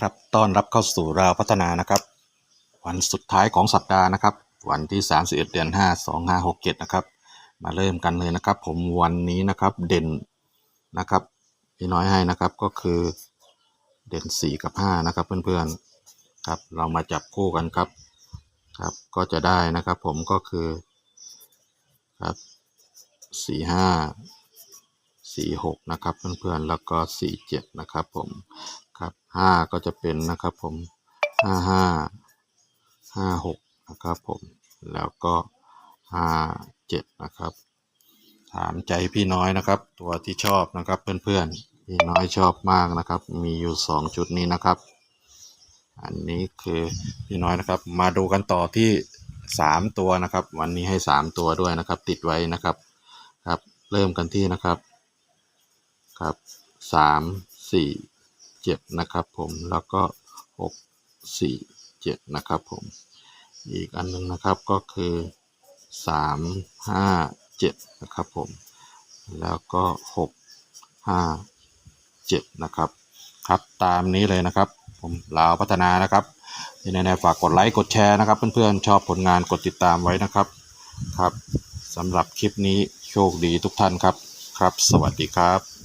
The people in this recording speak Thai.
ครับต้อนรับเข้าสู่ราวพัฒนานะครับ วันสุดท้ายของสัปดาห์นะครับ วันที่ 31 เดือน 5 2567 นะครับ มาเริ่มกันเลยนะครับ ผมวันนี้นะครับเด่นนะครับพี่น้อยให้นะครับก็คือเด่น 4 กับ 5 นะครับเพื่อนๆครับเรามาจับคู่กันครับครับก็จะได้นะครับผมก็คือครับ 4 5 4 6 นะครับเพื่อนๆแล้วก็ 4 7 นะครับผม ครับห้าก็จะเป็นนะครับผมห้าห้าห้าหกนะครับผมแล้วก็ห้าเจ็ดนะครับถามใจพี่น้อยนะครับ ตัวที่ชอบนะครับเพื่อนๆพี่น้อยชอบมากนะครับ มีอยู่สองชุดนี้นะครับ อันนี้คือพี่น้อยนะครับ มาดูกันต่อที่สามตัวนะครับ วันนี้ให้สามตัวด้วยนะครับ ติดไว้นะครับครับ เริ่มกันที่นะครับครับสามสี่ เจ็ดนะครับผมแล้วก็หกสี่เจ็ดนะครับผม อีกอันหนึงนะครับก็คือสามห้าเจ็ดนะครับผม แล้วก็หกห้าเจ็ดนะครับ ครับตามนี้เลยนะครับ ผมลาวพัฒนานะครับยังไงฝากกดไลค์กดแชร์นะครับ เพื่อนๆชอบผลงานกดติดตามไว้นะครับครับสำหรับคลิปนี้โชคดีทุกท่านครับครับ สวัสดีครับ